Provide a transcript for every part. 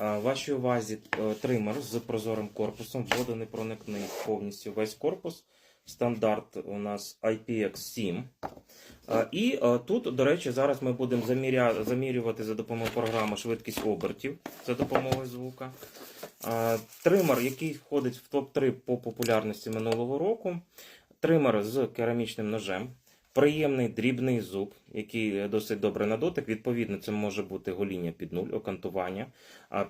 Е, Вашій увазі е, тример з прозорим корпусом, водонепроникний повністю весь корпус. Стандарт у нас IPX7. Е, І тут, до речі, зараз ми будемо замірювати за допомогою програми швидкість обертів за допомогою звука. Тример, який входить в топ-3 по популярності минулого року. Тример з керамічним ножем. Приємний дрібний зуб, який досить добре на дотик. Відповідно, це може бути гоління під нуль, окантування,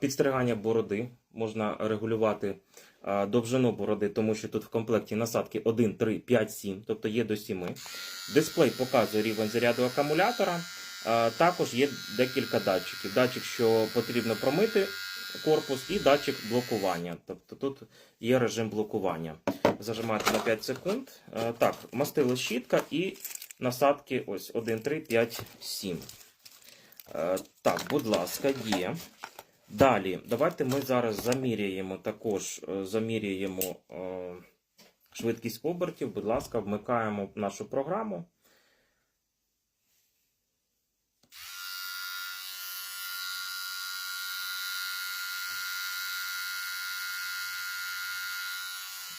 підстригання бороди. Можна регулювати довжину бороди, тому що тут в комплекті насадки 1, 3, 5, 7, тобто є до 7. Дисплей показує рівень заряду акумулятора. Також є декілька датчиків. Датчик, що потрібно промити корпус, і датчик блокування. Тобто тут є режим блокування. Зажимаєте на 5 секунд. Так, мастило щітка і насадки ось 1, 3, 5, 7. Е, Так, будь ласка, є. Далі, давайте ми зараз заміряємо також е, заміряємо е, швидкість обертів. Будь ласка, вмикаємо нашу програму.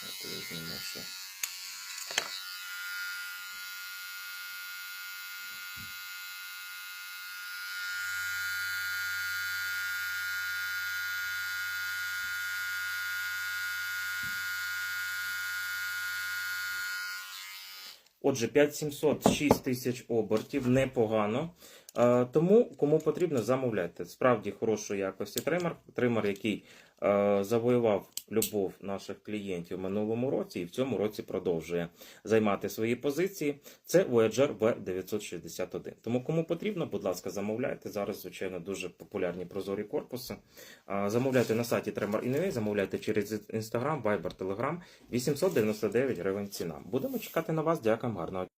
От Отже, 5700, 6 тисяч обертів, непогано. Тому, кому потрібно, замовляйте. Справді хорошої якості тример. Тример, який завоював любов наших клієнтів в минулому році і в цьому році продовжує займати свої позиції. Це Voyager V961. Тому, кому потрібно, будь ласка, замовляйте. Зараз, звичайно, дуже популярні прозорі корпуси. Замовляйте на сайті Tremor.ua, замовляйте через Instagram, Viber, Telegram. 899 гривень ціна. Будемо чекати на вас. Дякую, гарного.